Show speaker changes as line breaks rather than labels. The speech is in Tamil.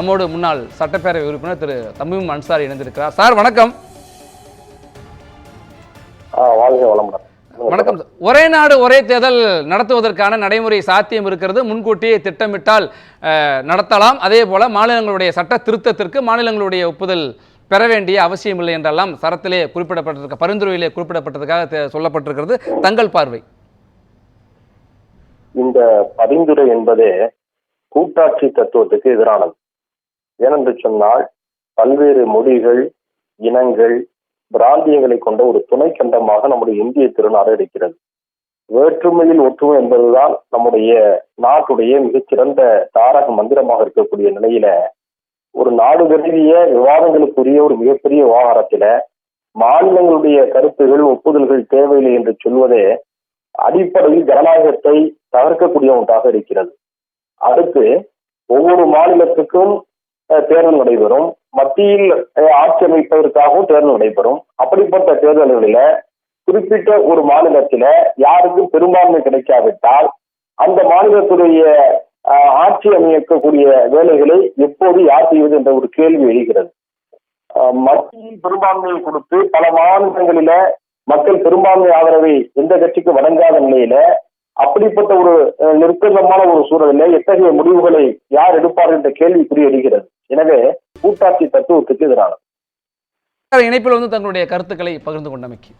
நம்மோடு முன்னாள் சட்டப்பேரவை உறுப்பினர் திரு தமீம் அன்சாரி இணைந்திருக்கிறார். சார் வணக்கம். வணக்கம். ஒரே நாடு ஒரே தேர்தல் நடத்துவதற்கான நடைமுறை சாத்தியம் இருக்கிறது. முன்கூட்டியே திட்டமிட்டால் நடத்தலாம். அதே போல மாநிலங்களுடைய சட்ட திருத்தத்திற்கு மாநிலங்களுடைய ஒப்புதல் பெற வேண்டிய அவசியம் இல்லை என்றெல்லாம் சரத்திலே குறிப்பிடப்பட்டிருக்க பரிந்துரையிலே குறிப்பிடப்பட்டதுக்காக சொல்லப்பட்டிருக்கிறது. தங்கள் பார்வை.
இந்த பரிந்துரை என்பது கூட்டாட்சி தத்துவத்துக்கு எதிரானது. ஏனென்று சொன்னால் பல்வேறு மொழிகள் இனங்கள் பிராந்தியங்களை கொண்ட ஒரு துணை கண்டமாக நம்முடைய இந்திய திருநாடு இருக்கிறது. வேற்றுமையில் ஒற்றுமை என்பதுதான் நம்முடைய நாட்டுடைய மிகச்சிறந்த தாரக மந்திரமாக இருக்கக்கூடிய நிலையில ஒரு நாடு கருதிய விவாதங்களுக்குரிய ஒரு மிகப்பெரிய விவகாரத்தில மாநிலங்களுடைய கருத்துகள் ஒப்புதல்கள் தேவையில்லை என்று சொல்வதே அடிப்படையில் ஜனநாயகத்தை தகர்க்கக்கூடிய ஒன்றாக இருக்கிறது. அடுத்து ஒவ்வொரு மாநிலத்துக்கும் தேர்தல் நடைபெறும். மத்தியில் ஆட்சி அமைப்பதற்காகவும் தேர்தல் நடைபெறும். அப்படிப்பட்ட தேர்தல்களில குறிப்பிட்ட ஒரு மாநிலத்தில யாருக்கும் பெரும்பான்மை கிடைக்காவிட்டால் அந்த மாநிலத்துடைய ஆட்சி அமைக்கக்கூடிய வேலைகளை எப்போது யார் செய்வது என்ற ஒரு கேள்வி எழுகிறது. மத்தியில் பெரும்பான்மையை கொடுத்து பல மாநிலங்களில மக்கள் பெரும்பான்மை ஆதரவை எந்த கட்சிக்கு வழங்காத நிலையில அப்படிப்பட்ட ஒரு நெருக்கமான ஒரு சூழலில் எத்தகைய முடிவுகளை யார் எடுப்பார் என்ற கேள்விக்குறி எழுகிறது எனவே கூட்டாட்சி தத்துவத்துக்கு எதிரானது.
இணைப்பில் வந்து தங்களுடைய கருத்துக்களை பகிர்ந்து கொண்டமைக்கு.